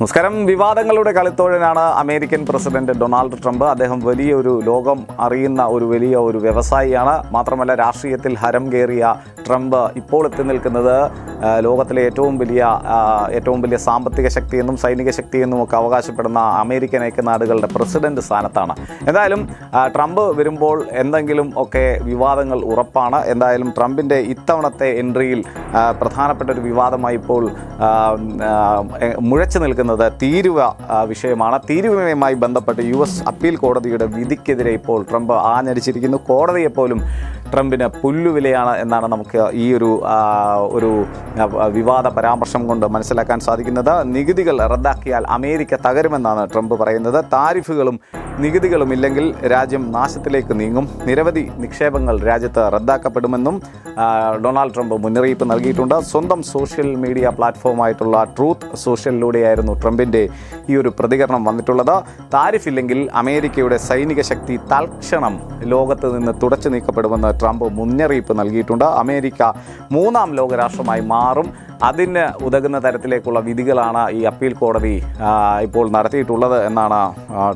നമസ്കാരം. വിവാദങ്ങളുടെ കളിത്തോഴനാണ് അമേരിക്കൻ പ്രസിഡന്റ് ഡൊണാൾഡ് ട്രംപ്. അദ്ദേഹം വലിയൊരു ലോകം അറിയുന്ന ഒരു വലിയ ഒരു വ്യവസായിയാണ്. മാത്രമല്ല രാഷ്ട്രീയത്തിൽ ഹരം കയറിയ ട്രംപ് ഇപ്പോൾ എത്തി നിൽക്കുന്നത് ലോകത്തിലെ ഏറ്റവും വലിയ ഏറ്റവും വലിയ സാമ്പത്തിക ശക്തിയെന്നും സൈനിക ശക്തിയെന്നും ഒക്കെ അവകാശപ്പെടുന്ന അമേരിക്കൻ ഐക്യനാടുകളുടെ പ്രസിഡന്റ് സ്ഥാനത്താണ്. എന്തായാലും ട്രംപ് വരുമ്പോൾ എന്തെങ്കിലും ഒക്കെ വിവാദങ്ങൾ ഉറപ്പാണ്. എന്തായാലും ട്രംപിന്റെ ഇത്തവണത്തെ എൻട്രിയിൽ പ്രധാനപ്പെട്ട ഒരു വിവാദമായി ഇപ്പോൾ മുഴച്ചു നിൽക്കുന്നത് തീരുവ വിഷയമാണ്. തീരുവയുമായി ബന്ധപ്പെട്ട് യു എസ് അപ്പീൽ കോടതിയുടെ വിധിക്കെതിരെ ഇപ്പോൾ ട്രംപ് ആഞ്ഞടിച്ചിരിക്കുന്നു. കോടതിയെ പോലും ട്രംപിന് പുല്ലുവിലയാണ് എന്നാണ് നമുക്ക് ഈ ഒരു ഒരു വിവാദ പരാമർശം കൊണ്ട് മനസ്സിലാക്കാൻ സാധിക്കുന്നത്. നികുതികൾ റദ്ദാക്കിയാൽ അമേരിക്ക തകരുമെന്നാണ് ട്രംപ് പറയുന്നത്. താരിഫുകളും നികുതികളും ഇല്ലെങ്കിൽ രാജ്യം നാശത്തിലേക്ക് നീങ്ങും. നിരവധി നിക്ഷേപങ്ങൾ രാജ്യത്ത് റദ്ദാക്കപ്പെടുമെന്നും ഡൊണാൾഡ് ട്രംപ് മുന്നറിയിപ്പ് നൽകിയിട്ടുണ്ട്. സ്വന്തം സോഷ്യൽ മീഡിയ പ്ലാറ്റ്ഫോമായിട്ടുള്ള ട്രൂത്ത് സോഷ്യലിലൂടെയായിരുന്നു ട്രംപിന്റെ ഈ ഒരു പ്രതികരണം വന്നിട്ടുള്ളത്. താരിഫ് ഇല്ലെങ്കിൽ അമേരിക്കയുടെ സൈനിക ശക്തി തൽക്ഷണം ലോകത്ത് നിന്ന് തുടച്ചു നീക്കപ്പെടുമെന്ന് ട്രംപ് മുന്നറിയിപ്പ് നൽകിയിട്ടുണ്ട്. അമേരിക്ക മൂന്നാം ലോകരാഷ്ട്രമായി മാറും. അതിന് ഉതകുന്ന തരത്തിലേക്കുള്ള വിധികളാണ് ഈ അപ്പീൽ കോടതി ഇപ്പോൾ നടത്തിയിട്ടുള്ളത് എന്നാണ്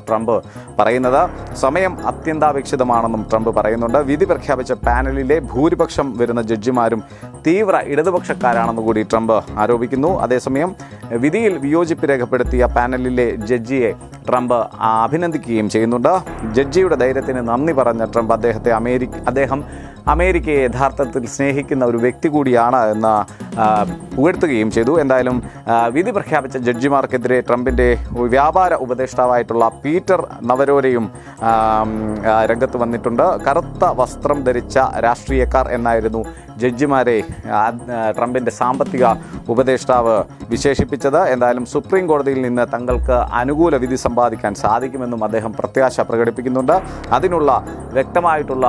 ട്രംപ് പറയുന്നത്. സമയം അത്യന്താപേക്ഷിതമാണെന്നും ട്രംപ് പറയുന്നുണ്ട്. വിധി പ്രഖ്യാപിച്ച പാനലിലെ ഭൂരിപക്ഷം വരുന്ന ജഡ്ജിമാരും തീവ്ര ഇടതുപക്ഷക്കാരാണെന്ന് കൂടി ട്രംപ് ആരോപിക്കുന്നു. അതേസമയം വിധിയിൽ വിയോജിപ്പ് രേഖപ്പെടുത്തിയ പാനലിലെ ജഡ്ജിയെ ട്രംപ് അഭിനന്ദിക്കുകയും ചെയ്യുന്നുണ്ട്. ജഡ്ജിയുടെ ധൈര്യത്തിന് നന്ദി പറഞ്ഞ ട്രംപ് അദ്ദേഹത്തെ അമേരിക്ക അദ്ദേഹം അമേരിക്കയെ യഥാർത്ഥത്തിൽ സ്നേഹിക്കുന്ന ഒരു വ്യക്തി കൂടിയാണ് എന്ന് പുകഴ്ത്തുകയും ചെയ്തു. എന്തായാലും വിധി പ്രഖ്യാപിച്ച ജഡ്ജിമാർക്കെതിരെ ട്രംപിന്റെ വ്യാപാര ഉപദേഷ്ടാവായിട്ടുള്ള പീറ്റർ നവരോരയും രംഗത്ത് വന്നിട്ടുണ്ട്. കറുത്ത വസ്ത്രം ധരിച്ച രാഷ്ട്രീയക്കാർ എന്നായിരുന്നു ജഡ്ജിമാരെ ട്രംപിന്റെ സാമ്പത്തിക ഉപദേഷ്ടാവ് വിശേഷിപ്പിച്ചത് എന്തായാലും സുപ്രീം കോടതിയിൽ നിന്ന് തങ്ങൾക്ക് അനുകൂല വിധി സമ്പാദിക്കാൻ സാധിക്കുമെന്നും അദ്ദേഹം പ്രത്യാശ പ്രകടിപ്പിക്കുന്നുണ്ട്. അതിനുള്ള വ്യക്തമായിട്ടുള്ള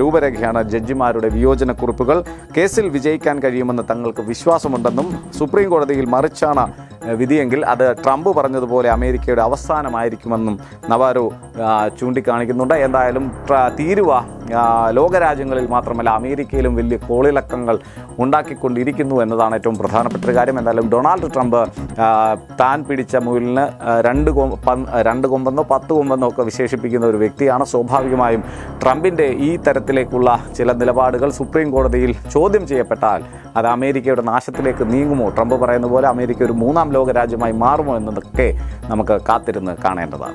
രൂപരേഖയാണ് ജഡ്ജിമാരുടെ വിയോജനക്കുറിപ്പുകൾ. കേസിൽ വിജയിക്കാൻ കഴിയുമെന്ന് തങ്ങൾക്ക് വിശ്വാസമുണ്ടെന്നും സുപ്രീം കോടതിയിൽ മറിച്ചാണ് വിധിയെങ്കിൽ അത് ട്രംപ് പറഞ്ഞതുപോലെ അമേരിക്കയുടെ അവസാനമായിരിക്കുമെന്നും നവാരോ ചൂണ്ടിക്കാണിക്കുന്നുണ്ട്. എന്തായാലും തീരുവ ലോകരാജ്യങ്ങളിൽ മാത്രമല്ല അമേരിക്കയിലും വലിയ കോളിളക്കങ്ങൾ ഉണ്ടാക്കിക്കൊണ്ടിരിക്കുന്നു എന്നതാണ് ഏറ്റവും പ്രധാനപ്പെട്ട ഒരു കാര്യം. എന്തായാലും ഡൊണാൾഡ് ട്രംപ് താൻ പിടിച്ച മുയലിന് രണ്ട് രണ്ട് കൊമ്പെന്നോ പത്ത് കൊമ്പെന്നോ ഒക്കെ വിശേഷിപ്പിക്കുന്ന ഒരു വ്യക്തിയാണ്. സ്വാഭാവികമായും ട്രംപിന്റെ ഈ തരത്തിലേക്കുള്ള ചില നിലപാടുകൾ സുപ്രീം കോടതിയിൽ ചോദ്യം ചെയ്യപ്പെട്ടാൽ അത് അമേരിക്കയുടെ നാശത്തിലേക്ക് നീങ്ങുമോ? ട്രംപ് പറയുന്ന പോലെ അമേരിക്ക ഒരു മൂന്നാം ലോക രാജ്യമായി മാറുമോ എന്നതൊക്കെ നമുക്ക് കാത്തിരുന്ന് കാണേണ്ടതാണ്.